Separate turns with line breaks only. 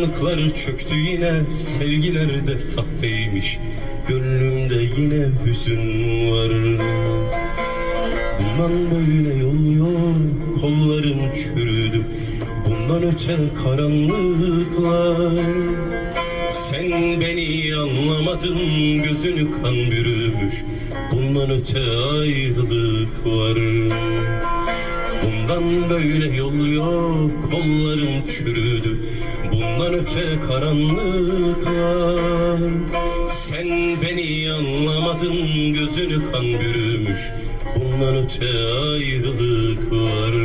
Karanlıklar çöktü yine Sevgiler de sahteymiş. Gönlümde yine hüzün var. Bundan böyle yol Kollarım çürüdü. Bundan öte karanlıklar. Sen beni anlamadın Gözünü kan bürümüş. Bundan öte ayrılık var Bundan böyle yol yok Kollarım çürüdü. Bundan öte karanlıklar Sen beni anlamadın Gözünü kan bürümüş. Bundan öte ayrılık var